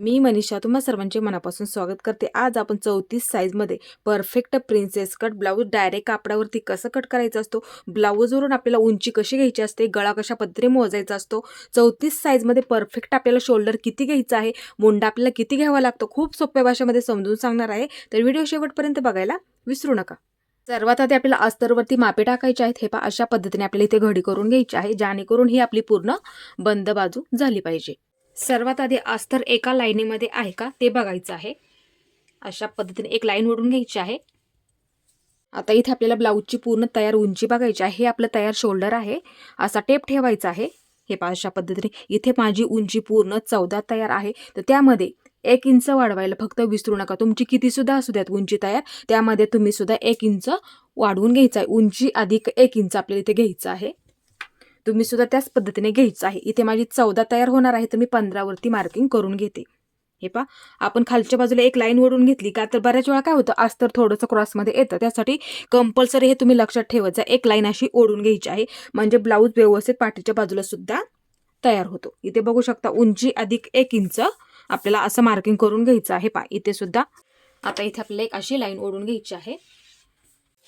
मी मनीषा तुम्हा सर्वांचे मनापासून स्वागत करते. आज आपण चौतीस साईजमध्ये perfect princess cut blouse direct कापडावरती कसं कट करायचा असतो? ब्लाऊजवरून आपल्याला उंची कशी घ्यायची असते? गळा कशा पद्धतीने मोजायचा असतो? चौतीस साईजमध्ये परफेक्ट आपल्याला शोल्डर किती घ्यायचा आहे? मुंडा आपल्याला किती घ्यावा लागतो? खूप सोप्या भाषेमध्ये समजून सांगणार आहे. तर व्हिडिओ शेवटपर्यंत बघायला विसरू नका. सर्वात आधी आपल्याला अस्तरवरती मापे टाकायचे आहेत. हे पा अशा पद्धतीने आपल्याला इथे घडी करून घ्यायची आहे. जेणेकरून ही आपली पूर्ण बंद बाजू झाली पाहिजे. सर्वात आधी अस्तर एका लाईनीमध्ये आहे का ते बघायचं आहे. अशा पद्धतीने एक लाईन ओढून घ्यायची आहे. आता इथे आपल्याला ब्लाऊजची पूर्ण तयार उंची बघायची आहे. हे आपलं तयार शोल्डर आहे. असा टेप ठेवायचा आहे. हे पहा अशा पद्धतीने इथे माझी उंची पूर्ण चौदा तयार आहे. तर त्यामध्ये एक इंच वाढवायला फक्त विसरू नका. तुमची कितीसुद्धा असू द्यात उंची तयार. त्यामध्ये तुम्ही सुद्धा एक इंच वाढवून घ्यायचं आहे. उंची अधिक एक इंच आपल्याला इथे घ्यायचं आहे. तुम्ही सुद्धा त्याच पद्धतीने घ्यायचं आहे. इथे माझी चौदा तयार होणार आहे तर मी पंधरावरती मार्किंग करून घेते. हे पा आपण खालच्या बाजूला एक लाईन ओढून घेतली का तर बऱ्याच वेळा काय होतं आज तर थोडंसं क्रॉसमध्ये येतं. त्यासाठी कंपल्सरी हे तुम्ही लक्षात ठेवायचं एक लाईन अशी ओढून घ्यायची आहे. म्हणजे ब्लाऊज व्यवस्थित पाठीच्या बाजूला सुद्धा तयार होतो. इथे बघू शकता उंची अधिक एक इंच आपल्याला असं मार्किंग करून घ्यायचं आहे. पा इथे सुद्धा आता इथे आपल्याला एक अशी लाईन ओढून घ्यायची आहे.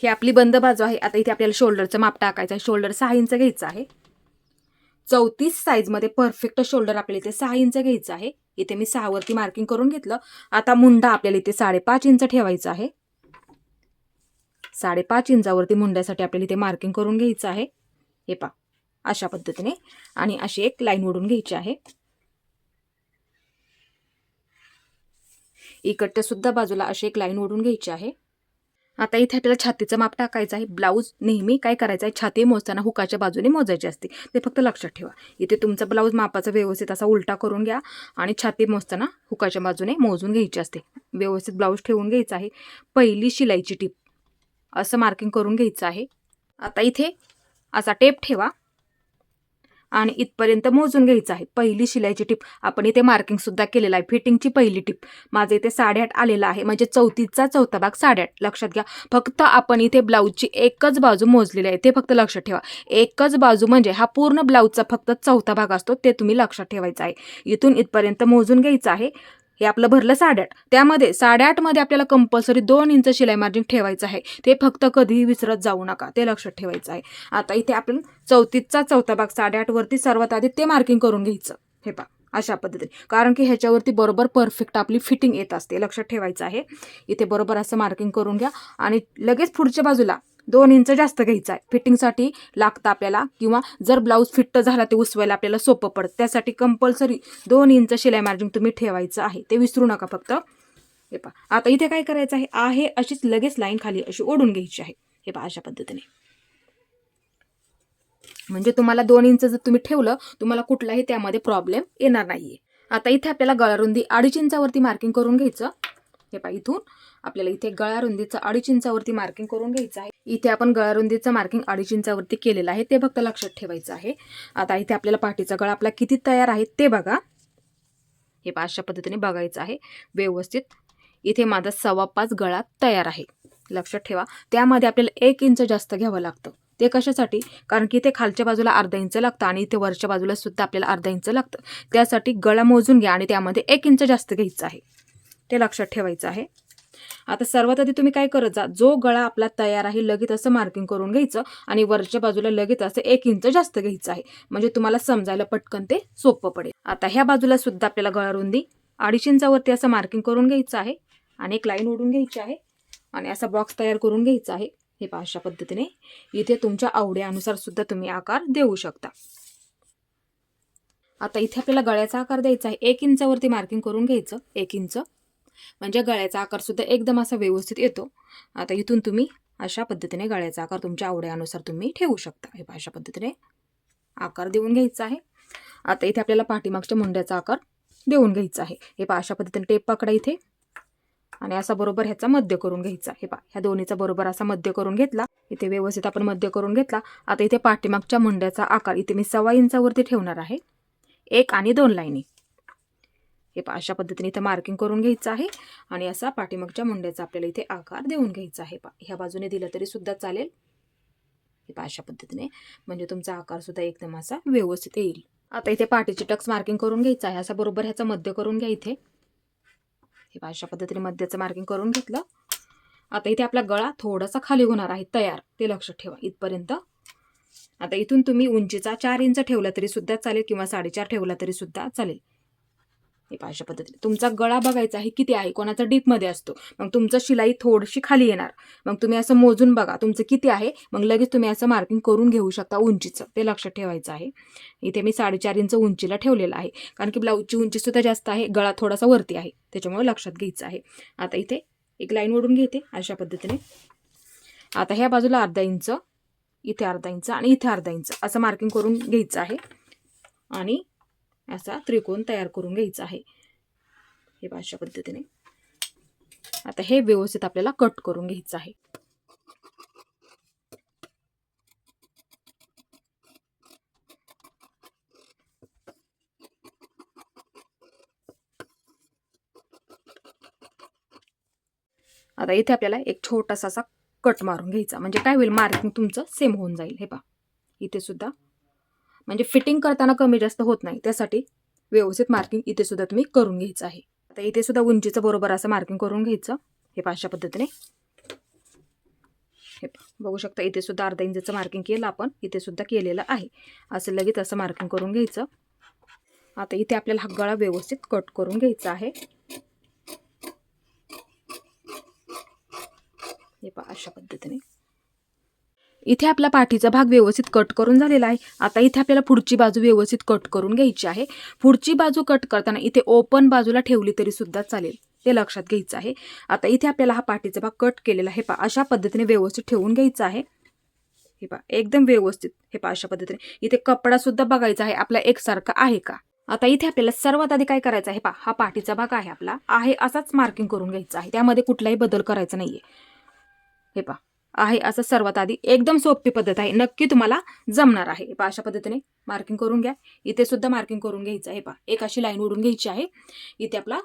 ही आपली बंद बाजू आहे. आता इथे आपल्याला शोल्डरचं माप टाकायचं आहे. शोल्डर सहा इंच घ्यायचं आहे. चौतीस साईजमध्ये परफेक्ट शोल्डर आपल्याला इथे सहा इंच घ्यायचं आहे. इथे मी सहावरती मार्किंग करून घेतलं. आता मुंडा आपल्याला इथे साडेपाच इंच ठेवायचा आहे. साडेपाच इंचावरती मुंड्यासाठी आपल्याला इथे मार्किंग करून घ्यायचं आहे. हे पा अशा पद्धतीने. आणि अशी एक लाईन ओढून घ्यायची आहे. इकडच्या सुद्धा बाजूला अशी एक लाईन ओढून घ्यायची आहे. आता इथे आपल्याला छातीचं माप टाकायचं आहे. ब्लाऊज नेहमी काय करायचं आहे? छाती मोजताना हुकाच्या बाजूने मोजायची असते. ते फक्त लक्षात ठेवा. इथे तुमचा ब्लाऊज मापाचा व्यवस्थित असा उलटा करून घ्या आणि छाती मोजताना हुकाच्या बाजूने मोजून घ्यायची असते. व्यवस्थित ब्लाऊज ठेवून घ्यायचा आहे. पहिली शिलाईची टीप. असं मार्किंग करून घ्यायचं आहे. आता इथे असा टेप ठेवा. आणि इथपर्यंत मोजून घ्यायचं आहे. पहिली शिलाईची टीप. आपण इथे मार्किंग सुद्धा केलेलं आहे. फिटिंगची पहिली टीप. माझं इथे साडेआठ आलेलं आहे. म्हणजे चौतीसचा चौथा भाग साडेआठ. लक्षात घ्या. फक्त आपण इथे ब्लाऊजची एकच बाजू मोजलेली आहे. ते फक्त लक्षात ठेवा. एकच बाजू म्हणजे हा पूर्ण ब्लाऊजचा फक्त चौथा भाग असतो. ते तुम्ही लक्षात ठेवायचं आहे. इथून इथपर्यंत मोजून घ्यायचं आहे. हे आपलं भरलं साडेआठ. त्यामध्ये साडेआठमध्ये आपल्याला कंपल्सरी दोन इंच शिलाई मार्जिन ठेवायचं आहे. ते फक्त कधीही विसरत जाऊ नका. ते लक्षात ठेवायचं आहे. आता इथे आपण चौतीसचा चौथा भाग साडेआठवरती सर्वात आधी ते मार्किंग करून घ्यायचं. हे पा अशा पद्धतीने. कारण की ह्याच्यावरती बरोबर परफेक्ट आपली फिटिंग येत असते. लक्षात ठेवायचं आहे. इथे बरोबर असं मार्किंग करून घ्या. आणि लगेच पुढच्या बाजूला दोन इंच जास्त घ्यायचं आहे. फिटिंगसाठी लागतं आपल्याला. किंवा जर ब्लाऊज फिट्ट झाला ते उसवायला आपल्याला सोपं पडतं. त्यासाठी कंपल्सरी दोन इंच शिलाई मार्जिन तुम्ही ठेवायचं आहे. ते विसरू नका फक्त. हे पहा. आता इथे काय करायचं आहे? आहे अशीच लगेच लाईन खाली अशी ओढून घ्यायची आहे. हे पहा अशा पद्धतीने. म्हणजे तुम्हाला दोन इंच जर तुम्ही ठेवलं तुम्हाला कुठलाही त्यामध्ये प्रॉब्लेम येणार नाहीये. आता इथे आपल्याला गळारुंदी अडीच इंचावरती मार्किंग करून घ्यायचं. हे पहा इथून आपल्याला इथे गळारुंदीचं अडीच इंचावरती मार्किंग करून घ्यायचं आहे. इथे आपण गळारुंदीचं मार्किंग अडीच इंचावरती केलेलं आहे ते फक्त लक्षात ठेवायचं आहे. आता इथे आपल्याला पाठीचा गळा आपला किती तयार आहे ते बघा. हे अशा पद्धतीने बघायचं आहे. व्यवस्थित. इथे माझा सव्वा पाच गळा तयार आहे. लक्षात ठेवा. त्यामध्ये आपल्याला एक इंच जास्त घ्यावं लागतं. ते कशासाठी? कारण की इथे खालच्या बाजूला अर्धा इंच लागतं आणि इथे वरच्या बाजूला सुद्धा आपल्याला अर्धा इंच लागतं. त्यासाठी गळा मोजून घ्या आणि त्यामध्ये एक इंच जास्त घ्यायचं आहे. ते लक्षात ठेवायचं आहे. आता सर्वात आधी तुम्ही काय करत जा जो गळा आपला तयार आहे लगेच असं मार्किंग करून घ्यायचं आणि वरच्या बाजूला लगेच असं एक इंच जास्त घ्यायचं आहे. म्हणजे तुम्हाला समजायला पटकन ते सोपं पडेल. आता ह्या बाजूला सुद्धा आपल्याला गळा रुंदी अडीच इंचावरती असं मार्किंग करून घ्यायचं आहे आणि एक लाईन ओढून घ्यायची आहे आणि असा बॉक्स तयार करून घ्यायचा आहे. हे पहा अशा पद्धतीने. इथे तुमच्या आवड्यानुसार सुद्धा तुम्ही आकार देऊ शकता. आता इथे आपल्याला गळ्याचा आकार द्यायचा आहे. एक इंचावरती मार्किंग करून घ्यायचं. एक इंच. म्हणजे गळ्याचा आकार सुद्धा एकदम असा व्यवस्थित येतो. आता इथून तुम्ही अशा पद्धतीने गळ्याचा आकार तुमच्या आवड्यानुसार तुम्ही ठेवू शकता. हे अशा पद्धतीने आकार देऊन घ्यायचा आहे. आता इथे आपल्याला पाठीमागच्या मुंड्याचा आकार देऊन घ्यायचा आहे. हे पा अशा पद्धतीने टेप पकडा इथे. आणि असा बरोबर ह्याचा मध्य करून घ्यायचा हे पा ह्या दोन्हीचा बरोबर असा मध्य करून घेतला. इथे व्यवस्थित आपण मध्य करून घेतला. आता इथे पाठीमागच्या मुंड्याचा आकार इथे मी सव्वा इंचावरती ठेवणार आहे. एक आणि दोन लाईनी. हे अशा पद्धतीने इथं मार्किंग करून घ्यायचं आहे. आणि असा पाठीमागच्या मुंड्याचा आपल्याला इथे आकार देऊन घ्यायचा आहे. पा ह्या बाजूने दिलं तरी सुद्धा चालेल. हे अशा पद्धतीने. म्हणजे तुमचा आकारसुद्धा एकदम असा व्यवस्थित येईल. आता इथे पाठीची टक्स मार्किंग करून घ्यायचा आहे. असा बरोबर ह्याचं मध्य करून घ्या इथे. हे अशा पद्धतीने मध्याचं मार्किंग करून घेतलं. आता इथे आपला गळा थोडासा खाली होणार आहे तयार. ते लक्षात ठेवा इथपर्यंत. आता इथून तुम्ही उंचीचा चार इंच ठेवला तरी सुद्धा चालेल किंवा साडेचार ठेवला तरी सुद्धा चालेल. हे पहा अशा पद्धतीने. तुमचा गळा बघायचा आहे किती आहे कोणाचा डीपमध्ये असतो. मग तुमचं शिलाई थोडीशी खाली येणार. मग तुम्ही असं मोजून बघा. तुमचं किती आहे? मग लगेच तुम्ही असं मार्किंग करून घेऊ शकता उंचीचं. ते लक्षात ठेवायचं आहे. इथे मी साडेचार इंच उंचीला ठेवलेलं आहे. कारण की ब्लाऊजची उंची सुद्धा जास्त आहे. गळा थोडासा वरती आहे. त्याच्यामुळे लक्षात घ्यायचं आहे. आता इथे एक लाईन ओढून घेते अशा पद्धतीने. आता ह्या बाजूला अर्धा इंच इथे अर्धा इंच आणि इथे अर्धा इंच. असं मार्किंग करून घ्यायचं आहे. आणि असा त्रिकोण तयार करून घ्यायचा आहे. हे अशा पद्धतीने. आता हे व्यवस्थित आपल्याला कट करून घ्यायचं आहे. आता इथे आपल्याला एक छोटासा असा कट मारून घ्यायचा. म्हणजे काय होईल? मार्किंग तुमचं सेम होऊन जाईल. हे पहा. इथे सुद्धा म्हणजे फिटिंग करताना कमी जास्त होत नाही. त्यासाठी व्यवस्थित मार्किंग इथे सुद्धा तुम्ही करून घ्यायचं आहे. आता इथे सुद्धा उंचीचं बरोबर असं मार्किंग करून घ्यायचं. हे पहा अशा पद्धतीने. हे बघू शकता इथे सुद्धा अर्धा इंचचं मार्किंग केलं आपण. इथे सुद्धा केलेलं आहे. असं लगेच असं मार्किंग करून घ्यायचं. आता इथे आपल्याला हा गळा व्यवस्थित कट करून घ्यायचा आहे. हे पहा अशा पद्धतीने. इथे आपला पाठीचा भाग व्यवस्थित कट करून झालेला आहे. आता इथे आपल्याला पुढची बाजू व्यवस्थित कट करून घ्यायची आहे. पुढची बाजू कट करताना इथे ओपन बाजूला ठेवली तरी सुद्धा चालेल. ते लक्षात घ्यायचं आहे. आता इथे आपल्याला हा पाठीचा भाग कट केलेला आहे. पहा अशा पद्धतीने व्यवस्थित ठेवून घ्यायचा आहे. हे पहा एकदम व्यवस्थित. हे पा अशा पद्धतीने. इथे कपडा सुद्धा बघायचा आहे. आपला एकसारखा आहे का? आता इथे आपल्याला सर्वात आधी काय करायचं आहे? पहा हा पाठीचा भाग आहे आपला. आहे असाच मार्किंग करून घ्यायचा आहे. त्यामध्ये कुठलाही बदल करायचा नाहीये. हे पहा आहे असं सर्वात आधी एकदम सोपी पद्धत आहे. नक्की तुम्हाला जमणार आहे. पहा अशा पद्धतीने मार्किंग करून घ्या. इथे सुद्धा मार्किंग करून घ्यायचं आहे. पहा एक अशी लाईन ओढून घ्यायची आहे. इथे आपला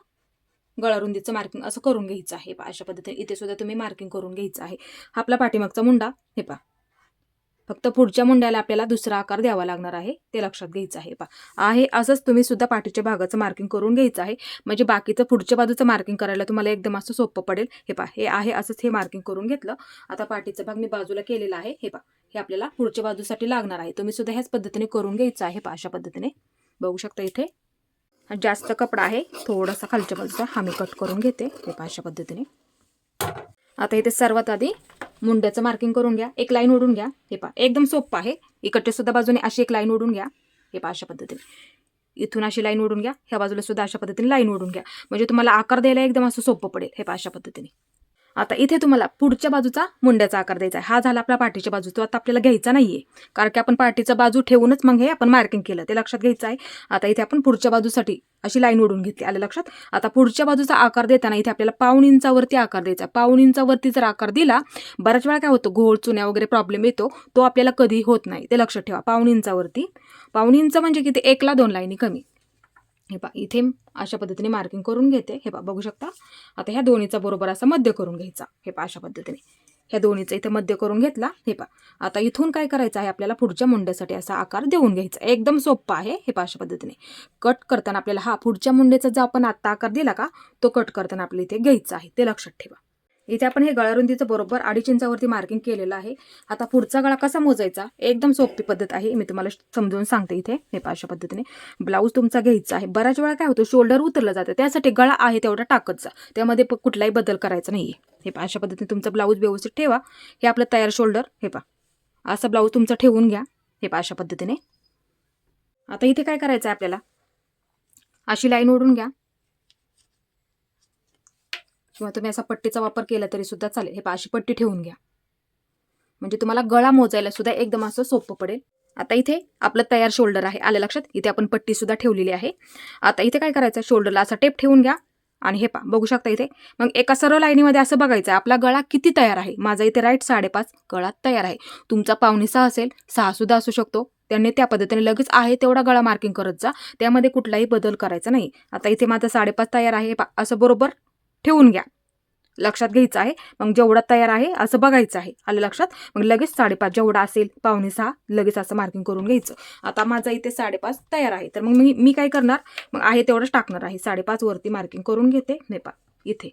गळारुंदीचं मार्किंग असं करून घ्यायचं आहे. पहा अशा पद्धतीने इथे सुद्धा तुम्ही मार्किंग करून घ्यायचं आहे. आपला पाठीमागचा मुंडा. हे पहा फक्त पुढच्या मुंड्याला आपल्याला दुसरा आकार द्यावा लागणार आहे ते लक्षात घ्यायचं आहे. पा आहे असंच तुम्ही सुद्धा पाठीच्या भागाचं मार्किंग करून घ्यायचं आहे. म्हणजे बाकीचं पुढच्या बाजूचं मार्किंग करायला तुम्हाला एकदम असं सोपं पडेल. हे पा हे आहे असंच हे मार्किंग करून घेतलं. आता पाठीचा भाग मी बाजूला केलेला आहे. हे पा हे आपल्याला पुढच्या बाजूसाठी लागणार आहे. तुम्ही सुद्धा ह्याच पद्धतीने करून घ्यायचं आहे. पा अशा पद्धतीने. बघू शकता इथे. जास्त कपडा आहे. थोडासा खालच्या बाजूचा हा मी कट करून घेते. हे पा अशा पद्धतीने. आता इथे सर्वात आधी मुंड्याचं मार्किंग करून घ्या. एक लाईन ओढून घ्या. हे पा एकदम सोपं आहे. इकडच्या सुद्धा बाजूने अशी एक लाईन ओढून घ्या. हे पा अशा पद्धतीने. इथून अशी लाईन ओढून घ्या. ह्या बाजूला सुद्धा अशा पद्धतीने लाईन ओढून घ्या. म्हणजे तुम्हाला आकार द्यायला एकदम असं सोपं पडेल. हे पा अशा पद्धतीने. आता इथे तुम्हाला पुढच्या बाजूचा मुंड्याचा आकार द्यायचा आहे. हा झाला आपला पाठीच्या बाजू. तो आता आपल्याला घ्यायचा नाहीये. कारण की आपण पाठीचा बाजू ठेवूनच मग हे आपण मार्किंग केलं. ते लक्षात घ्यायचं आहे. आता इथे आपण पुढच्या बाजूसाठी अशी लाईन ओढून घेतली. आलं लक्षात? आता पुढच्या बाजूचा आकार देताना इथे आपल्याला पाऊण इंचावरती आकार द्यायचा पाऊण इंचावरती जर आकार दिला बऱ्याच वेळा काय होतं? घोळ चुन्या वगैरे प्रॉब्लेम येतो. तो आपल्याला कधी होत नाही. ते लक्षात ठेवा. पाऊण इंचावरती. पाऊण इंच म्हणजे किती? एकला दोन लाईनी कमी. हे पा इथे अशा पद्धतीने मार्किंग करून घेते. हे पा बघू शकता? आता ह्या दोन्हीचा बरोबर असा मध्य करून घ्यायचा. हे पा अशा पद्धतीने. ह्या दोन्हीचा इथे मध्य करून घेतला. हे पा आता इथून काय करायचं आहे? आपल्याला पुढच्या मुंड्यासाठी असा आकार देऊन घ्यायचा एकदम सोपं आहे हे पा अशा पद्धतीने. कट करताना आपल्याला हा पुढच्या मुंड्याचा जो आपण आत्ता आकार दिला का तो कट करताना आपल्याला इथे घ्यायचा आहे. ते लक्षात ठेवा. इथे आपण हे गळारुंदीचं बरोबर अडीच इंचावरती मार्किंग केलेलं आहे. आता पुढचा गळा कसा मोजायचा? एकदम सोपी पद्धत आहे. मी तुम्हाला समजावून सांगते इथे हे अशा पद्धतीने. ब्लाऊज तुमचा घ्यायचा आहे. बऱ्याच वेळा काय होतं शोल्डर उतरलं जातं. त्यासाठी गळा आहे तेवढा टाकत जा. त्यामध्ये प- कुठलाही बदल करायचा नाही आहे हे पहा अशा पद्धतीने तुमचा ब्लाऊज व्यवस्थित ठेवा. हे आपलं तयार शोल्डर हे पहा. असा ब्लाऊज तुमचा ठेवून घ्या. हे पहा अशा पद्धतीने. आता इथे काय करायचं आहे आपल्याला? अशी लाईन ओढून घ्या. किंवा तुम्ही असा पट्टीचा वापर केला तरी सुद्धा चालेल. हे अशी पट्टी ठेवून घ्या. म्हणजे तुम्हाला गळा मोजायला सुद्धा एकदम असं सोपं पडेल. आता इथे आपलं तयार शोल्डर आहे. आलं लक्षात? इथे आपण पट्टी सुद्धा ठेवलेली आहे. आता इथे काय करायचं? शोल्डरला असा टेप ठेवून घ्या. आणि हे पा बघू शकता इथे. मग एका सरळ लाईनीमध्ये असं बघायचं आहे आपला गळा किती तयार आहे? माझा इथे राईट साडेपाच गळा तयार आहे. तुमचा पावणे सहा असेल सहा सुद्धा असू शकतो. त्यांनी त्या पद्धतीने लगेच आहे तेवढा गळा मार्किंग करत जा. त्यामध्ये कुठलाही बदल करायचा नाही. आता इथे माझा साडेपाच तयार आहे. पा असं बरोबर ठेवून घ्या. लक्षात घ्यायचं आहे. मग जेवढा तयार आहे असं बघायचं आहे. आलं लक्षात? मग लगेच साडेपाच जेवढा असेल पावणे सहा लगेच असं मार्किंग करून घ्यायचं. आता माझा इथे साडेपाच तयार आहे. तर मग मी मी काय करणार? मग आहे तेवढंच टाकणार आहे. साडेपाच वरती मार्किंग करून घेते. नाही पा इथे.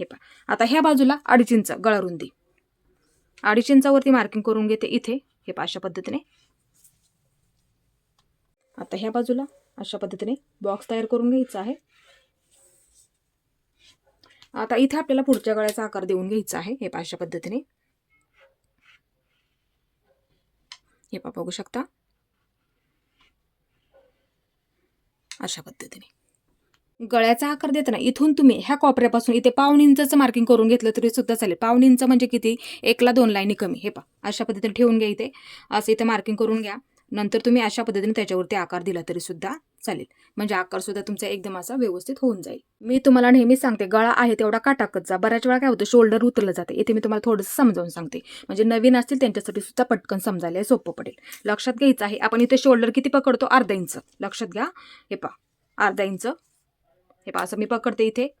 हे पा आता ह्या बाजूला अडीच इंच गळारुंदी. अडीच इंचावरती मार्किंग करून घेते. इथे. हे पा अशा पद्धतीने. आता ह्या बाजूला अशा पद्धतीने बॉक्स तयार करून घ्यायचा आहे. आता इथे आपल्याला पुढच्या गळ्याचा आकार देऊन घ्यायचा आहे हे पाचशा अशा पद्धतीने. हे पहा बघू शकता. अशा पद्धतीने. गळ्याचा आकार देताना इथून तुम्ही ह्या कोपऱ्यापासून इथे पाऊण इंचचं मार्किंग करून घेतलं तरी सुद्धा चालेल. पाऊण इंच म्हणजे किती? एकला दोन लाईनी कमी. हे पहा अशा पद्धतीने ठेवून घ्या इथे. असं इथे मार्किंग करून घ्या. नंतर तुम्ही अशा पद्धतीने त्याच्यावरती आकार दिला तरी सुद्धा चालेल. म्हणजे आकार सुद्धा तुमचा एकदम असा व्यवस्थित होऊन जाईल. मी तुम्हाला नेहमी सांगते गळा आहे तेवढा का टाकत जा. बऱ्याच वेळा काय होतं शोल्डर उतरलं जाते. इथे मी तुम्हाला थोडंसं समजावून सांगते. म्हणजे नवीन असतील त्यांच्यासाठी सुद्धा पटकन समजायला सोपं पडेल. लक्षात घ्यायचं आहे. आपण इथे शोल्डर किती पकडतो? अर्धा इंच लक्षात घ्या. हे पहा. अर्धा इंच हे पहा असं मी पकडते इथे.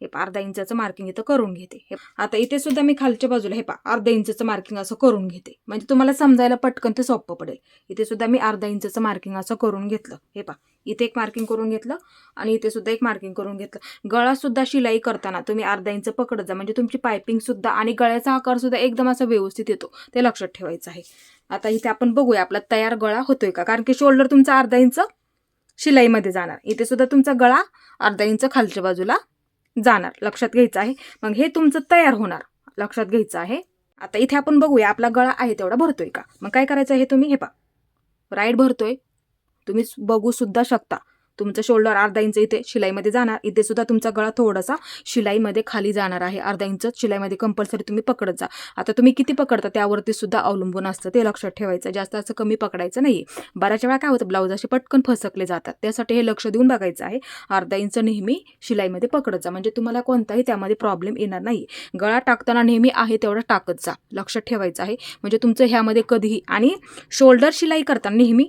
हे पा अर्धा इंचाचं मार्किंग इथं करून घेते. हे आता इथे सुद्धा मी खालच्या बाजूला हे पहा अर्धा इंचाचं मार्किंग असं करून घेते. म्हणजे तुम्हाला समजायला पटकन ते सोपं पडेल. इथे सुद्धा मी अर्धा इंचाचं मार्किंग असं करून घेतलं. हे पहा इथे एक मार्किंग करून घेतलं आणि इथे सुद्धा एक मार्किंग करून घेतलं. गळा सुद्धा शिलाई करताना तुम्ही अर्धा इंच पकडत जा. म्हणजे तुमची पायपिंग सुद्धा आणि गळ्याचा आकार सुद्धा एकदम असा व्यवस्थित येतो. ते लक्षात ठेवायचं आहे. आता इथे आपण बघूया आपला तयार गळा होतोय का? कारण की शोल्डर तुमचा अर्धा इंच शिलाईमध्ये जाणार. इथे सुद्धा तुमचा गळा अर्धा इंच खालच्या बाजूला जाणार. लक्षात घ्यायचं आहे. मग हे तुमचं तयार होणार. लक्षात घ्यायचं आहे. आता इथे आपण बघूया आपला गळा आहे तेवढा भरतोय का? मग काय करायचं आहे तुम्ही? हे पा राईट भरतोय. तुम्ही बघू सुद्धा शकता. तुमचं शोल्डर अर्धा इंच इथे शिलाईमध्ये जाणार. इथे सुद्धा तुमचा गळा थोडासा शिलाईमध्ये खाली जाणार आहे. अर्धा इंच शिलाईमध्ये कंपल्सरी तुम्ही पकडत जा. आता तुम्ही किती पकडता त्यावरती सुद्धा अवलंबून असतं. ते लक्षात ठेवायचं. जास्त असं कमी पकडायचं नाही बऱ्याच वेळा काय होतं ब्लाऊज असे पटकन फसकले जातात. त्यासाठी हे लक्ष देऊन बघायचं आहे. अर्धा इंच नेहमी शिलाईमध्ये पकडत जा. म्हणजे तुम्हाला कोणताही त्यामध्ये प्रॉब्लेम येणार नाही गळा टाकताना नेहमी आहे तेवढं टाकत जा. लक्षात ठेवायचं आहे. म्हणजे तुमचं ह्यामध्ये कधीही आणि शोल्डर शिलाई करताना नेहमी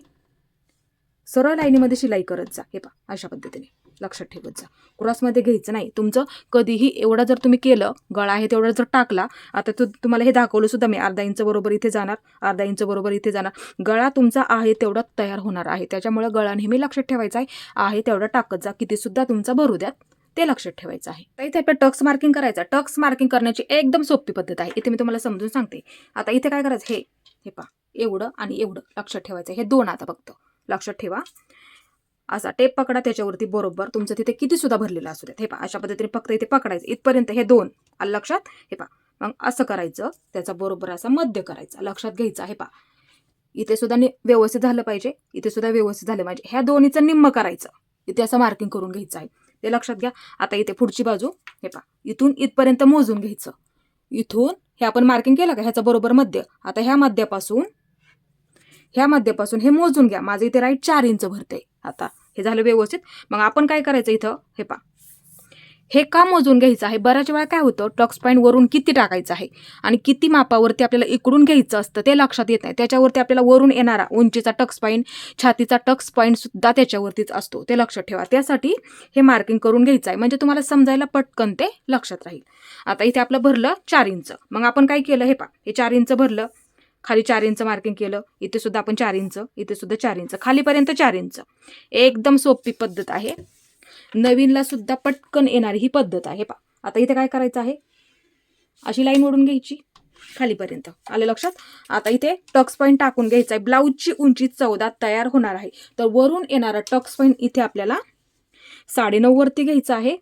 सरळ लाईनीमध्ये शिलाई करत जा. हे पहा अशा पद्धतीने. लक्षात ठेवत जा. क्रॉसमध्ये घ्यायचं नाही. तुमचं कधीही एवढा जर तुम्ही केलं गळा आहे तेवढा जर टाकला आता तू तुम्हाला हे दाखवलं सुद्धा मी अर्धा इंच बरोबर इथे जाणार अर्धा इंच बरोबर इथे जाणार. गळा तुमचा आहे तेवढा तयार होणार आहे. त्याच्यामुळे गळा नेहमी लक्षात ठेवायचा आहे. आहे तेवढा टाकत जा. किती सुद्धा तुमचा भरू द्यात ते लक्षात ठेवायचं आहे. तर इथे आपल्या टक्स मार्किंग करायचं टक्स मार्किंग करण्याची एकदम सोपी पद्धत आहे. इथे मी तुम्हाला समजून सांगते. आता इथे काय करायचं? हे हे पहा. एवढं आणि एवढं लक्षात ठेवायचं हे दोन आता फक्त. लक्षात ठेवा. असा टेप पकडा त्याच्यावरती बरोबर. तुमचं तिथे किती सुद्धा भरलेलं असू द्या हे पा अशा पद्धतीने फक्त इथे पकडायचं. इथपर्यंत हे दोन आलं लक्षात? हे पहा. मग असं करायचं. त्याचा बरोबर असा मध्य करायचा. लक्षात घ्यायचा. हे पहा. इथे सुद्धा नि व्यवस्थित झालं पाहिजे. इथे सुद्धा व्यवस्थित झालं पाहिजे. ह्या दोन्हीचं निम्म करायचं. इथे असं मार्किंग करून घ्यायचं आहे. ते लक्षात घ्या. आता इथे पुढची बाजू. हे पहा. इथून इथपर्यंत मोजून घ्यायचं. इथून हे आपण मार्किंग केलं का? ह्याचं बरोबर मध्य. आता ह्या मध्यापासून ह्या मध्यापासून हे मोजून घ्या. माझं इथे राईट चार इंच भरते आता हे झालं व्यवस्थित. मग आपण काय करायचं इथं? हे पा हे का मोजून घ्यायचं आहे? बऱ्याच वेळा काय होतं? टक्स पॉईंट वरून किती टाकायचं आहे? आणि किती मापावरती आपल्याला इकडून घ्यायचं असतं ते लक्षात येत नाही. त्याच्यावरती आपल्याला वरून येणारा उंचीचा टक्स पॉईंट छातीचा टक्स पॉईंट सुद्धा त्याच्यावरतीच असतो. ते लक्षात ठेवा. त्यासाठी हे मार्किंग करून घ्यायचं आहे. म्हणजे तुम्हाला समजायला पटकन ते लक्षात राहील. आता इथे आपलं भरलं चार इंच. मग आपण काय केलं? हे पा हे चार इंच भरलं. खाली चार इंच मार्किंग केलं इथे सुद्धा आपण चार इंच इथे सुद्धा चार इंच खालीपर्यंत चार इंच. एकदम सोपी पद्धत आहे. नवीनला सुद्धा पटकन येणारी ही पद्धत आहे. पा आता इथे काय करायचं आहे? अशी लाईन ओढून घ्यायची खालीपर्यंत. आलं लक्षात? आता इथे टक्स पॉईंट टाकून घ्यायचा आहे. ब्लाऊजची उंची चौदा तयार होणार आहे. तर वरून येणारा टक्स पॉईंट इथे आपल्याला साडेनऊवरती घ्यायचं आहे.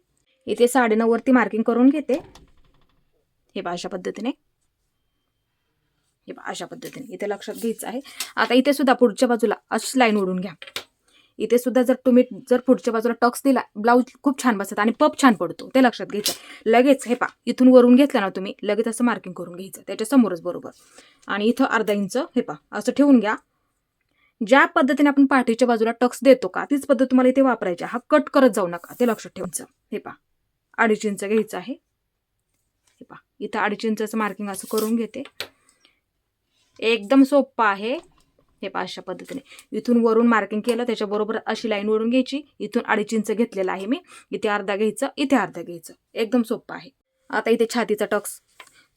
इथे साडेनऊवरती मार्किंग करून घेते. हे पहा अशा पद्धतीने. हे अशा पद्धतीने. इथे लक्षात घ्यायचं आहे. आता इथे सुद्धा पुढच्या बाजूला अशी लाईन ओढून घ्या. इथे सुद्धा जर तुम्ही जर पुढच्या बाजूला टक्स दिला ब्लाऊज खूप छान बसत आणि पप छान पडतो. ते लक्षात घ्यायचं लगेच हे पा इथून वरून घेतलं ना तुम्ही लगेच असं मार्किंग करून घ्यायचं. त्याच्या समोरच बरोबर. आणि इथं अर्धा इंच हे पा असं ठेवून घ्या. ज्या पद्धतीने आपण पाठीच्या बाजूला टक्स देतो का तीच पद्धत तुम्हाला इथे वापरायची हा कट करत जाऊ नका. ते लक्षात ठेवायचं. हे पा अडीच इंच घ्यायचं आहे. हे पा इथं अडीच इंचाचं मार्किंग असं करून घेते. एकदम सोपं आहे. हे पहा अशा पद्धतीने. इथून वरून मार्किंग केलं त्याच्याबरोबर अशी लाईन ओढून घ्यायची. इथून अडीच इंच घेतलेलं आहे मी. इथे अर्धा घ्यायचं इथे अर्धा घ्यायचं. एकदम सोपं आहे. आता इथे छातीचा टक्स.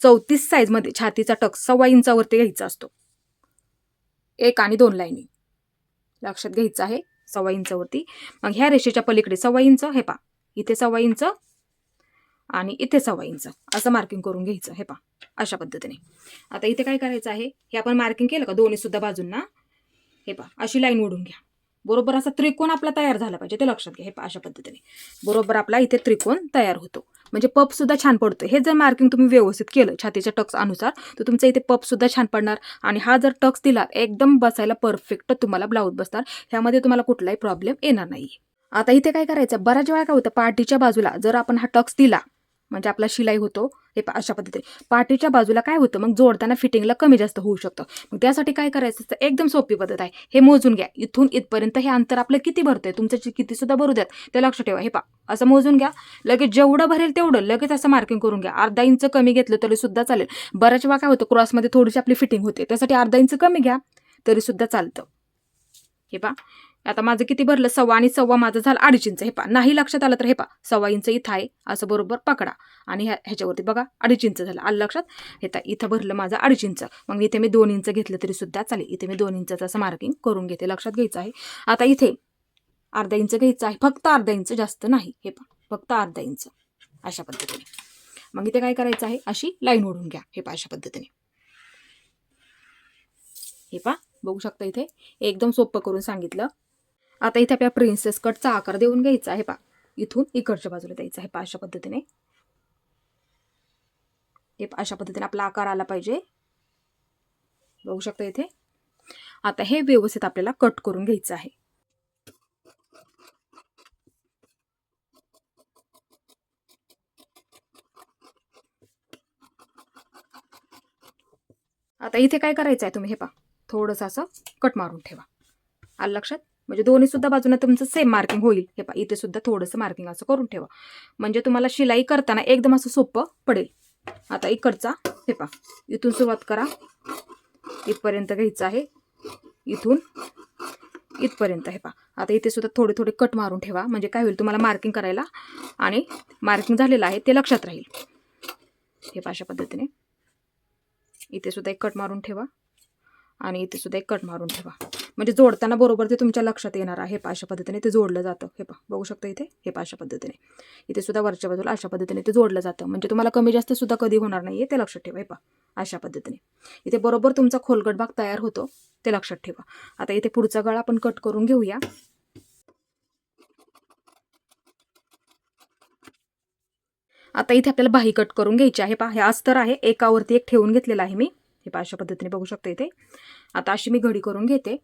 चौतीस साईजमध्ये छातीचा टक्स सव्वा इंचावरती घ्यायचा असतो. एक आणि दोन लाईनी लक्षात घ्यायचं आहे. सव्वा इंचावरती. मग ह्या रेषेच्या पलीकडे सव्वा इंच हे पा इथे सव्वा इंच आणि इथे सव्वा इंच असं मार्किंग करून घ्यायचं. हे पा अशा पद्धतीने. आता इथे काय करायचं आहे? हे आपण मार्किंग केलं का? दोन्ही सुद्धा बाजूंना. हे पा अशी लाईन ओढून घ्या. बरोबर असा त्रिकोण आपला तयार झाला पाहिजे. ते लक्षात घ्या. हे पा अशा पद्धतीने. बरोबर आपला इथे त्रिकोण तयार होतो. म्हणजे पप सुद्धा छान पडतो हे जर मार्किंग तुम्ही व्यवस्थित केलं छातीच्या टक्स अनुसार तर तुमचं इथे पप सुद्धा छान पडणार. आणि हा जर टक्स दिला एकदम बसायला परफेक्ट तुम्हाला ब्लाऊज बसणार. ह्यामध्ये तुम्हाला कुठलाही प्रॉब्लेम येणार नाही आता इथे काय करायचं? बऱ्याच वेळा काय होतं? पार्टीच्या बाजूला जर आपण हा टक्स दिला म्हणजे आपला शिलाई होतो हे अशा पद्धतीने. पाठीच्या बाजूला काय होतं मग जोडताना फिटिंगला कमी जास्त होऊ शकतं. मग त्यासाठी काय करायचं तर एकदम सोपी पद्धत आहे. हे मोजून घ्या. इथून इथपर्यंत हे अंतर आपलं किती भरतंय तुमचं जे किती सुद्धा भरू द्यात ते लक्ष ठेवा. हे पा असं मोजून घ्या. लगेच जेवढं भरेल तेवढं लगेच असं मार्किंग करून घ्या. अर्धा इंच कमी घेतलं तरी सुद्धा चालेल. बऱ्याच वेळा काय होतं क्रॉसमध्ये थोडीशी आपली फिटिंग होते. त्यासाठी अर्धा इंच कमी घ्या तरी सुद्धा चालतं. हे पा आता माझं किती भरलं? सव्वा आणि सव्वा माझं झालं अडीच इंच हे पा नाही लक्षात आलं तर हे पा सव्वा इंच इथं आहे. असं बरोबर पकडा. आणि ह्या ह्याच्यावरती बघा अडीच इंच झालं. आलं लक्षात? हे तर इथं भरलं माझं अडीच इंच मग इथे मी दोन इंच घेतलं तरी सुद्धा चालेल. इथे मी दोन इंचाचं असं मार्किंग करून घेते. लक्षात घ्यायचं आहे. आता इथे अर्धा इंच घ्यायचं आहे. फक्त अर्धा इंच जास्त नाही. हे पा फक्त अर्धा इंच. अशा पद्धतीने. मग इथे काय करायचं आहे? अशी लाईन ओढून घ्या. हे पा अशा पद्धतीने. हे पा बघू शकता इथे. एकदम सोपं करून सांगितलं. आता इथे आपल्या प्रिन्सेस कटचा आकार देऊन घ्यायचा आहे पा इथून इकडच्या बाजूला द्यायचा आहे पा अशा पद्धतीने. हे अशा पद्धतीने आपला आकार आला पाहिजे. बघू शकता इथे. आता हे व्यवस्थित आपल्याला कट करून घ्यायचं आहे. आता इथे काय करायचं आहे तुम्ही हे पा थोडंसं असं कट मारून ठेवा. आलं लक्षात? म्हणजे दोन्ही सुद्धा बाजूने तुमचं सेम मार्किंग होईल. हे पा इथे सुद्धा थोडंसं मार्किंग असं करून ठेवा. म्हणजे तुम्हाला शिलाई करताना एकदम असं सोपं पडेल. आता इकडचा हे पा इथून सुरुवात करा. इथपर्यंत घ्यायचं आहे. इथून इथपर्यंत हे पा आता इथे सुद्धा थोडे थोडे कट मारून ठेवा. म्हणजे काय होईल तुम्हाला मार्किंग करायला आणि मार्किंग झालेलं आहे ते लक्षात राहील. हे पा अशा पद्धतीने. इथे सुद्धा एक कट मारून ठेवा. आणि इथे सुद्धा एक कट मारून ठेवा. म्हणजे जोडताना बरोबर ते तुमच्या लक्षात येणार आहे अशा पद्धतीने ते जोडलं जातं. हे पा बघू शकता इथे? हे अशा पद्धतीने. इथे सुद्धा वरच्या बाजूला अशा पद्धतीने ते जोडलं जातं. म्हणजे तुम्हाला कमी जास्त सुद्धा कधी होणार नाही ते लक्षात ठेवा. हे पा अशा पद्धतीने. इथे बरोबर तुमचा खोलगट भाग तयार होतो ते लक्षात ठेवा. आता इथे पुढचा गळा आपण कट करून घेऊया. आता इथे आपल्याला बाही कट करून घ्यायची आहे. पा हे अस्तर आहे. एकावरती एक ठेवून घेतलेलं आहे मी. हे पा अशा पद्धतीने बघू शकते इथे. आता अशी मी घडी करून घेते.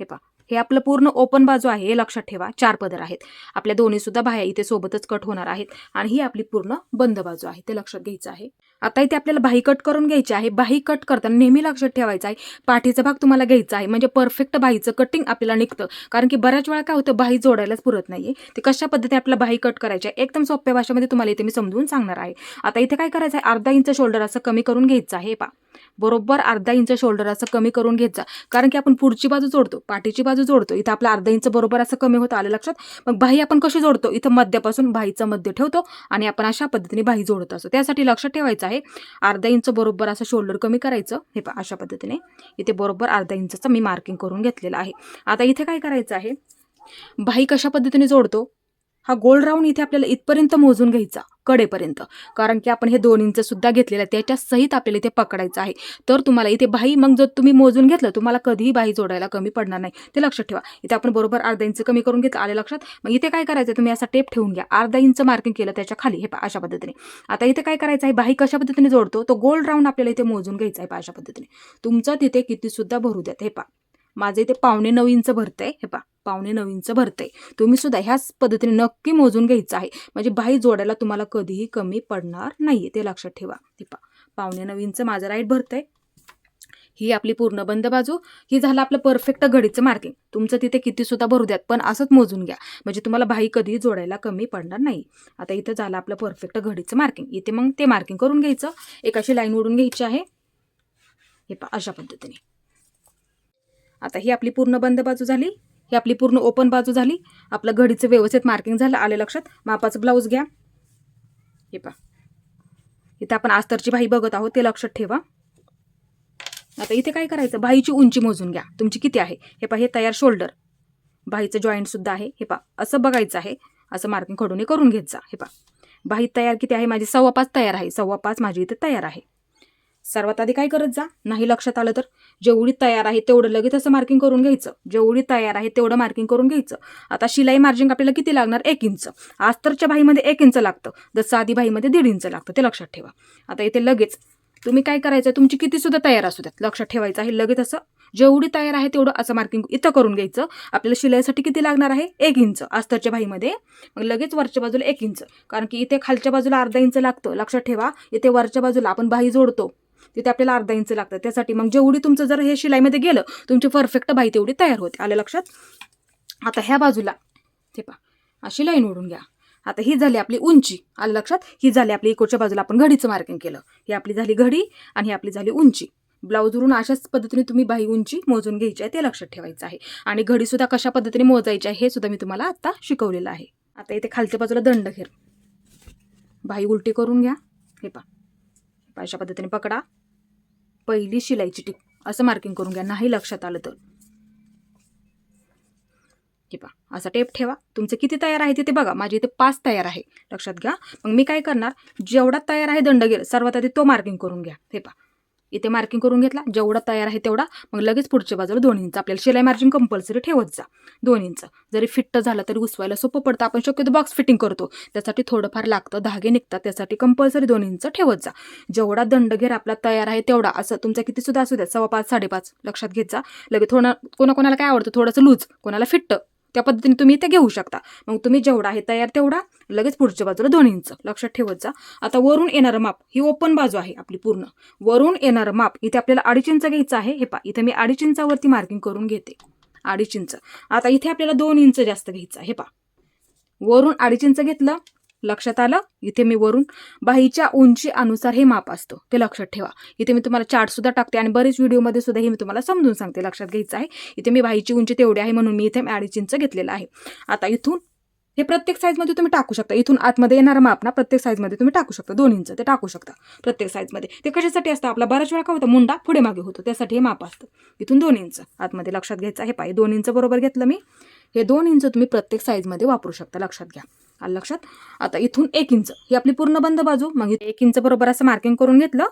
हे पा हे आपलं पूर्ण ओपन बाजू आहे हे लक्षात ठेवा. चार पदर आहेत. आपल्या दोन्ही सुद्धा बाह्या इथे सोबतच कट होणार आहेत. आणि ही आपली पूर्ण बंद बाजू आहे. ते लक्षात घ्यायचं आहे. आता इथे आपल्याला बाही कट करून घ्यायची आहे. बाही कट करताना नेहमी लक्षात ठेवायचं आहे. पाठीचा भाग तुम्हाला घ्यायचा आहे. म्हणजे परफेक्ट बाहीचं कटिंग आपल्याला निघतं. कारण की बऱ्याच वेळा काय होतं? बाही जोडायलाच पुरत नाहीये. ते कशा पद्धतीने आपल्याला बाही कट करायची आहे एकदम सोप्या भाषेमध्ये तुम्हाला इथे मी समजून सांगणार आहे. आता इथे काय करायचं आहे? अर्धा इंच शोल्डर असं कमी करून घ्यायचं आहे. पा बरोबर अर्धा इंच शोल्डर असं कमी करून घ्यायचा कारण की आपण पुढची बाजू जोडतो पाठीची बाजू जोडतो इथं आपलं अर्धा इंच बरोबर असं कमी होतं आलं लक्षात. मग बाही आपण कशी जोडतो? इथं मध्यापासून बाहीचं मध्य ठेवतो आणि आपण अशा पद्धतीने बाही जोडत असतो. त्यासाठी लक्षात ठेवायचं आहे अर्धा इंच बरोबर असं शोल्डर कमी करायचं हे पहा अशा पद्धतीने. इथे बरोबर अर्धा इंचचं मी मार्किंग करून घेतलेलं आहे. आता इथे काय करायचं आहे? बाही कशा पद्धतीने जोडतो? हा गोल राऊंड इथे आपल्याला इथपर्यंत मोजून घ्यायचा कडेपर्यंत. कारण की आपण हे दोन इंच सुद्धा घेतलेलं आहे त्याच्या सहित आपल्याला इथे पकडायचं आहे. तर तुम्हाला इथे बाही मग जर तुम्ही मोजून घेतलं तुम्हाला कधीही बाही जोडायला कमी पडणार नाही. ते लक्षात ठेवा. इथे आपण बरोबर अर्धा इंच कमी करून घेतलं आले लक्षात? मग इथे काय करायचं तुम्ही असा टेप ठेवून घ्या. अर्धा इंच मार्किंग केलं त्याच्याखाली हे पा अशा पद्धतीने. आता इथे काय करायचं आहे? बाही कशा पद्धतीने जोडतो? तो गोल राऊंड आपल्याला इथे मोजून घ्यायचा आहे पहा अशा पद्धतीने. तुमचं तिथे किती सुद्धा भरू द्यात हे पा माझे इथे पावणे नऊ इंच भरते हे पहा पावणे नऊ इंच भरते तुम्ही सुद्धा ह्याच पद्धतीने नक्की मोजून घ्यायचं आहे. म्हणजे बाही जोडायला तुम्हाला कधीही कमी पडणार नाही ते लक्षात ठेवा. हे पहा पावणे नऊ इंच माझं राईट भरतंय. ही आपली पूर्ण बंद बाजू. ही झालं आपलं परफेक्ट घडीचं मार्किंग तुमचं तिथे किती सुद्धा भरू द्यात पण असंच मोजून घ्या. म्हणजे तुम्हाला बाही कधीही जोडायला कमी पडणार नाही. आता इथं झालं आपलं परफेक्ट घडीचं मार्किंग इथे मग ते मार्किंग करून घ्यायचं. एक अशी लाईन ओढून घ्यायची आहे. हे पहा अशा पद्धतीने. आता ही आपली पूर्ण बंद बाजू झाली ही आपली पूर्ण ओपन बाजू झाली आपलं घडीचं व्यवस्थित मार्किंग झालं आले लक्षात. मापाचं ब्लाऊज घ्या. हे पहा. इथं आपण आस्तरची भाई बघत आहोत ते लक्षात ठेवा. आता इथे काय करायचं? भाईची उंची मोजून घ्या. तुमची किती आहे? हे पा हे तयार शोल्डर. भाईचं जॉईंटसुद्धा आहे. हे पहा असं बघायचं आहे. असं मार्किंग खडून करून घेत जा. हे पा बाई तयार किती आहे? माझी सव्वा पाच तयार आहे. सव्वा पाच माझी इथे तयार आहे. सर्वात आधी काय करत जा? नाही लक्षात आलं तर? जेवढी तयार आहे तेवढं लगेच असं मार्किंग करून घ्यायचं. जेवढी तयार आहे तेवढं मार्किंग करून घ्यायचं. आता शिलाई मार्जिंग आपल्याला किती लागणार? एक इंच. आस्तरच्या भाईमध्ये एक इंच लागतं. जसं आधी भाईमध्ये दीड इंच लागतं. ते लक्षात ठेवा. आता इथे लगेच तुम्ही काय करायचं? तुमची किती सुद्धा तयार असू द्यात. लक्षात ठेवायचं आहे लगेच असं. जेवढी तयार आहे तेवढं असं मार्किंग इथं करून घ्यायचं. आपल्याला शिलाईसाठी किती लागणार आहे? एक इंच. अस्तरच्या भाईमध्ये मग लगेच वरच्या बाजूला एक इंच. कारण की इथे खालच्या बाजूला अर्धा इंच लागतं. लक्षात ठेवा. इथे वरच्या बाजूला आपण बाही जोडतो. तिथे आपल्याला अर्धा इंच लागतं. त्यासाठी मग जेवढी तुमचं जर हे शिलाईमध्ये गेलं तुमची परफेक्ट बाई तेवढी तयार होते. आलं लक्षात? आता ह्या बाजूला ते पहा अशी लाईन ओढून घ्या. आता ही झाली आपली उंची. आलं लक्षात? ही झाली आपली इकडच्या बाजूला आपण घडीचं मार्किंग केलं. ही आपली झाली घडी आणि ही आपली झाली उंची. ब्लाऊजवरून अशाच पद्धतीने तुम्ही बाही उंची मोजून घ्यायची आहे ते लक्षात ठेवायचं आहे. आणि घडीसुद्धा कशा पद्धतीने मोजायची आहे हे सुद्धा मी तुम्हाला आत्ता शिकवलेलं आहे. आता इथे खालच्या बाजूला दंड घेर. बाही उलटी करून घ्या. हे पहा. अशा पद्धतीने पकडा. पहिली शिलाईची टीप असं मार्किंग करून घ्या. नाही लक्षात आलं तर. हे पहा. असा टेप ठेवा. तुमचं किती तयार आहे ते बघा. माझी इथे पाच तयार आहे. लक्षात घ्या. मग मी काय करणार? जेवढा तयार आहे दंड गेलं. सर्वात आधी तो मार्किंग करून घ्या. हे पहा. इथे मार्किंग करून घेतला. जेवढा तयार आहे तेवढा. मग लगेच पुढच्या बाजूला दोन इंच आपल्याला शिलाई मार्जिन कंपल्सरी ठेवत जा. दोन इंच जरी फिट्ट झालं तरी उसवायला सोपं पडतं. आपण शक्यतो बॉक्स फिटिंग करतो. त्यासाठी थोडंफार लागतं. धागे निघतात. त्यासाठी कंपल्सरी दोन इंच ठेवत जा. जेवढा दंडघेर आपला तयार आहे तेवढा. असं तुमचा किती सुद्धा असू द्या. सव्वा पाच साडेपाच लक्षात घेत जा. लगेच थोडं कोणाकोणाला काय आवडतं? थोडंसं लूज. कोणाला फिट्ट त्या पद्धतीने तुम्ही ते घेऊ शकता. मग तुम्ही जेवढा आहे तयार तेवढा लगेच पुढच्या बाजूला दोन इंच. लक्षात ठेवत जा. आता वरून येणारं माप ही ओपन बाजू आहे आपली पूर्ण. वरून येणारं माप इथे आपल्याला अडीच इंच घ्यायचं आहे. हे पा इथे मी अडीच इंचावरती मार्किंग करून घेते. अडीच इंच. आता इथे आपल्याला दोन इंच जास्त घ्यायचं आहे. हे पा वरून अडीच इंच घेतलं. लक्षात आलं? इथे मी वरून बाहीच्या उंची अनुसार हे माप असतं. ते लक्षात ठेवा. इथे मी तुम्हाला चार्ट सुद्धा टाकते आणि बरेच व्हिडिओमध्ये सुद्धा हे मी तुम्हाला समजून सांगते. लक्षात घ्यायचं आहे. इथे मी बाहीची उंची तेवढी आहे म्हणून मी इथे अडीच इंच घेतलेलं आहे. आता इथून हे प्रत्येक साईजमध्ये तुम्ही टाकू शकता. इथून आतमध्ये येणारा माप ना प्रत्येक साईजमध्ये तुम्ही टाकू शकता. दोन इंच ते टाकू शकता प्रत्येक साईजमध्ये ते कशासाठी असतं? आपला बऱ्याच वेळा का होतं? मुंडा पुढे मागे होतो. त्यासाठी हे माप असतं. इथून दोन इंच. आतमध्ये लक्षात घ्यायचं आहे. पाहिजे दोन इंच बरोबर घेतलं मी. हे दोन इंच तुम्ही प्रत्येक साईजमध्ये वापरू शकता. लक्षात घ्या. आलं लक्षात? आता इथून एक इंच. ही आपली पूर्ण बंद बाजू. मग एक इंच बरोबर असं मार्किंग करून घेतलं.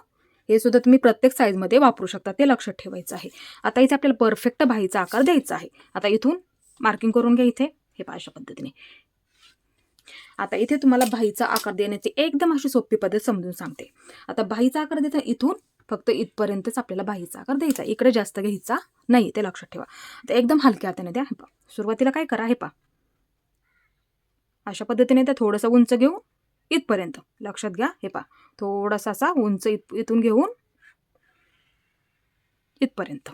हे सुद्धा तुम्ही प्रत्येक साईजमध्ये वापरू शकता. ते लक्षात ठेवायचं आहे. आता इथे आपल्याला परफेक्ट बाहीचा आकार द्यायचा आहे. आता इथून मार्किंग करून घ्या इथे. हे पहा अशा पद्धतीने. आता इथे तुम्हाला बाहीचा आकार देण्याची एकदम अशी सोपी पद्धत समजून सांगते. आता बाहीचा आकार देता इथून फक्त इथपर्यंतच आपल्याला बाहीचा आकार द्यायचा इकडे जास्त घ्यायचा नाही. ते लक्षात ठेवा. तर एकदम हलक्या हाताने द्या. हे पा सुरुवातीला काय करा? हे पहा. अशा पद्धतीने त्या थोडंसं उंच घेऊन इथपर्यंत. लक्षात घ्या हे पहा. थोडासा असा उंच इत इथून घेऊन इथपर्यंत.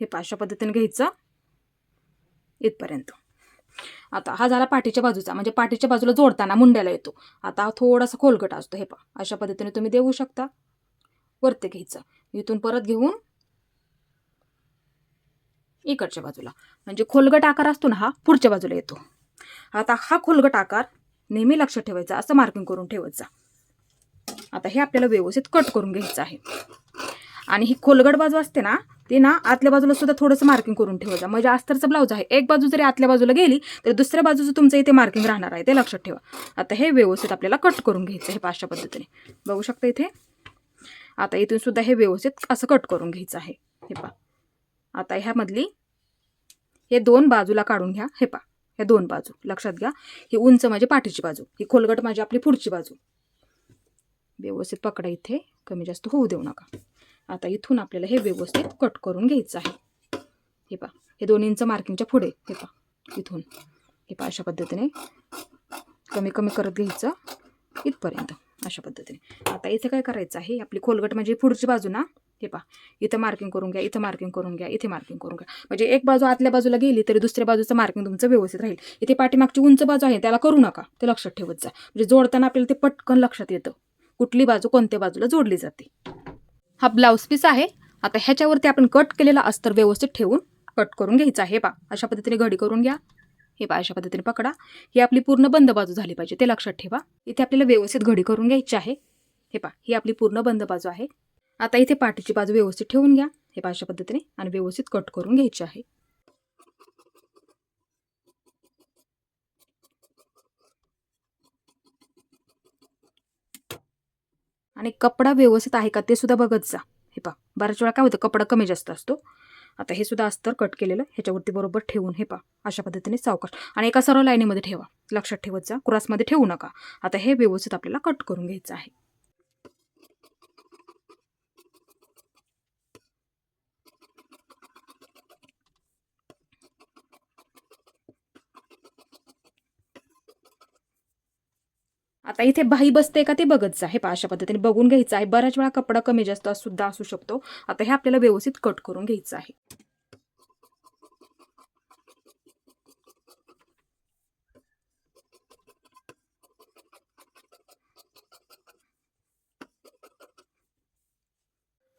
हे पा अशा पद्धतीने घ्यायचं. इथपर्यंत. आता हा झाला पाठीच्या बाजूचा म्हणजे पाठीच्या बाजूला जोडताना मुंड्याला येतो. आता हा थोडासा खोलगट असतो हे पहा. अशा पद्धतीने तुम्ही देऊ शकता. वरती घ्यायचं. इथून परत घेऊन इकडच्या बाजूला. म्हणजे खोलगट आकार असतो ना हा पुढच्या बाजूला येतो. आता हा खोलगट आकार नेहमी लक्षात ठेवायचा असं मार्किंग करून ठेवायचा. आता हे आपल्याला व्यवस्थित कट करून घ्यायचं आहे. आणि ही खोलगट बाजू असते ना ती ना आतल्या बाजूला सुद्धा थोडंसं मार्किंग करून ठेवायचं. म्हणजे अस्तरचं ब्लाऊज आहे. एक बाजू जरी आतल्या बाजूला गेली तर दुसऱ्या बाजूचं तुमचं इथे मार्किंग राहणार आहे ते लक्षात ठेवा. आता हे व्यवस्थित आपल्याला कट करून घ्यायचं हे पाचशा पद्धतीने. बघू शकता इथे? आता इथून सुद्धा हे व्यवस्थित असं कट करून घ्यायचं आहे. हे पा आता ह्यामधली हे दोन बाजूला काढून घ्या. हे पा ह्या दोन बाजू. लक्षात घ्या ही उंच माझी पाठीची बाजू ही खोलगट माझी आपली पुढची बाजू. व्यवस्थित पकडा इथे कमी जास्त होऊ देऊ नका. आता इथून आपल्याला हे व्यवस्थित कट करून घ्यायचं आहे. हे पा हे दोन इंच मार्किंगच्या पुढे हे पा इथून. हे पा अशा पद्धतीने कमी कमी करत घ्यायचं इथपर्यंत अशा पद्धतीने. आता इथे काय करायचं आहे आपली खोलगट म्हणजे पुढची बाजू ना हे पहा. इथं मार्किंग करून घ्या इथं मार्किंग करून घ्या इथे मार्किंग करून घ्या. म्हणजे एक बाजू आतल्या बाजूला गेली तरी दुसऱ्या बाजूचं मार्किंग तुमचं व्यवस्थित राहील. इथे पाठीमागची उंच बाजू आहे त्याला करू नका. ते लक्षात ठेवत जा. म्हणजे जोडताना आपल्याला ते पटकन लक्षात येतं. कुठली बाजू कोणत्या बाजूला जोडली जाते. हा ब्लाऊज पीस आहे. आता ह्याच्यावरती आपण कट केलेला अस्तर व्यवस्थित ठेवून कट करून घ्यायचा. आहे पा अशा पद्धतीने घडी करून घ्या. हे पा अशा पद्धतीने पकडा. ही आपली पूर्ण बंद बाजू झाली पाहिजे ते लक्षात ठेवा. इथे आपल्याला व्यवस्थित घडी करून घ्यायची आहे. हे पा ही आपली पूर्ण बंद बाजू आहे. आता इथे पाठीची बाजू व्यवस्थित ठेवून घ्या. हे पा अशा पद्धतीने आणि व्यवस्थित कट करून घ्यायची आहे. आणि कपडा व्यवस्थित आहे का ते सुद्धा बघत जा. हे पा बऱ्याच वेळा काय होतं कपडा कमी जास्त असतो. आता हे सुद्धा अस्तर कट केलेलं ह्याच्यावरती बरोबर ठेवून हे पा अशा पद्धतीने सावकाश. आणि एका सर्व लाईनीमध्ये ठेवा लक्षात ठेवत जा क्रॉसमध्ये ठेवू नका. आता हे व्यवस्थित आपल्याला कट करून घ्यायचं आहे. आता इथे बाही बसते का ते बघत जा. हे पहा अशा पद्धतीने बघून घ्यायचं आहे. बऱ्याच वेळा कपडा कमी जास्त सुद्धा असू शकतो. आता हे आपल्याला व्यवस्थित कट करून घ्यायचं आहे.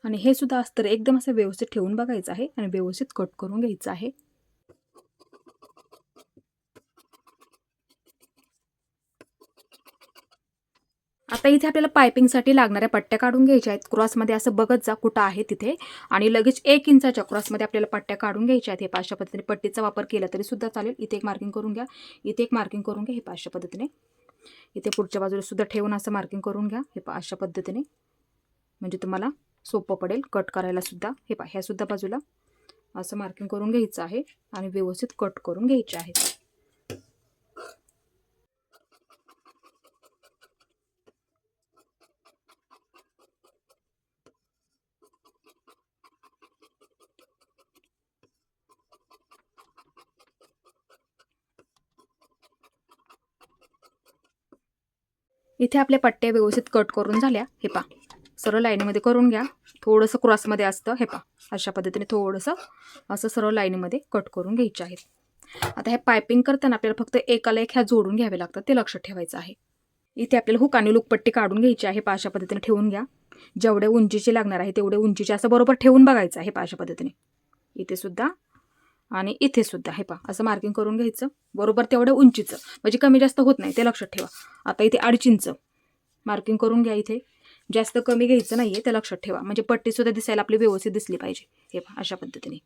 आणि हे सुद्धा अस्तर एकदम असं व्यवस्थित ठेवून बघायचं आहे आणि व्यवस्थित कट करून घ्यायचं आहे. आता इथे आपल्याला पायपिंगसाठी लागणाऱ्या पट्ट्या काढून घ्यायच्या आहेत. क्रॉसमध्ये असं बघत जा कुठं आहे तिथे. आणि लगेच एक इंचाच्या क्रॉसमध्ये आपल्याला पट्ट्या काढून घ्यायच्या आहेत. हे पाचशा पद्धतीने पट्टीचा वापर केला तरी सुद्धा चालेल. इथे एक मार्किंग करून घ्या. इथे एक मार्किंग करून घ्या हे पाचशा पद्धतीने. इथे पुढच्या बाजूला सुद्धा ठेवून असं मार्किंग करून घ्या हे अशा पद्धतीने. म्हणजे तुम्हाला सोपं पडेल. कट करायला सुद्धा. हे पा ह्यासुद्धा बाजूला असं मार्किंग करून घ्यायचं आहे. आणि व्यवस्थित कट करून घ्यायचे आहे इथे आपल्या पट्ट्या व्यवस्थित कट करून झाल्या. हे पा सरळ लाईनीमध्ये करून घ्या. थोडंसं क्रॉसमध्ये असतं. हे पा अशा पद्धतीने थोडंसं असं सरळ लाईनीमध्ये कट करून घ्यायचे आहेत. आता हे पायपिंग करताना आपल्याला फक्त एकाला एक ह्या जोडून घ्यावे लागतात. ते लक्षात ठेवायचं आहे. इथे आपल्याला हुक आणि लुकपट्टी काढून घ्यायची आहे. पा अशा पद्धतीने ठेवून घ्या. जेवढे उंचीचे लागणार आहे तेवढे उंचीचे असं बरोबर ठेवून बघायचं आहे. पा अशा पद्धतीने. इथे सुद्धा आणि इथे सुद्धा हे पा असं मार्किंग करून घ्यायचं. बरोबर तेवढ्या उंचीचं. म्हणजे कमी जास्त होत नाही ते लक्षात ठेवा. आता इथे अडीच मार्किंग करून घ्या इथे. जास्त कमी घ्यायचं नाही आहे ते लक्षात ठेवा. म्हणजे पट्टीसुद्धा दिसायला आपली व्यवस्थित दिसली पाहिजे. हे पहा अशा पद्धतीने.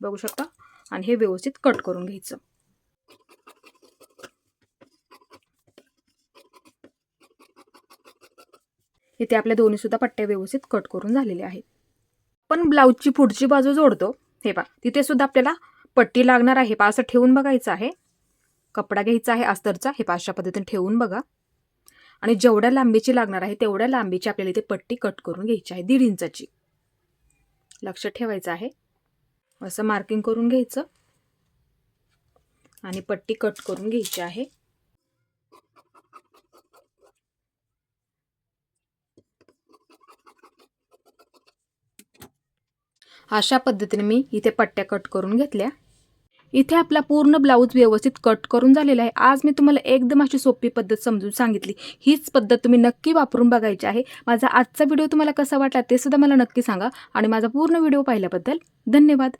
बघू शकता? आणि हे व्यवस्थित कट करून घ्यायचं. इथे आपल्या दोन्हीसुद्धा पट्ट्या व्यवस्थित कट करून झालेल्या आहेत. पण ब्लाऊजची पुढची बाजू जोडतो. हे पहा तिथे सुद्धा आपल्याला पट्टी लागणार आहे. पा असं ठेवून बघायचं आहे. कपडा घ्यायचा आहे अस्तरचा. हे पा अशा पद्धतीने ठेवून बघा. आणि जेवढ्या लांबीची लागणार आहे तेवढ्या लांबीची आपल्याला इथे पट्टी कट करून घ्यायची आहे. दीड इंचाची. लक्ष ठेवायचं आहे. असं मार्किंग करून घ्यायचं. आणि पट्टी कट करून घ्यायची आहे. अशा पद्धतीने मी इथे पट्ट्या कट करून घेतल्या. इथे आपला पूर्ण ब्लाऊज व्यवस्थित कट करून झालेला आहे. आज मी तुम्हाला एकदम अशी सोपी पद्धत समजून सांगितली. हीच पद्धत तुम्ही नक्की वापरून बघायची आहे. माझा आजचा व्हिडिओ तुम्हाला कसा वाटला ते सुद्धा मला नक्की सांगा आणि माझा पूर्ण व्हिडिओ पाहिल्याबद्दल धन्यवाद.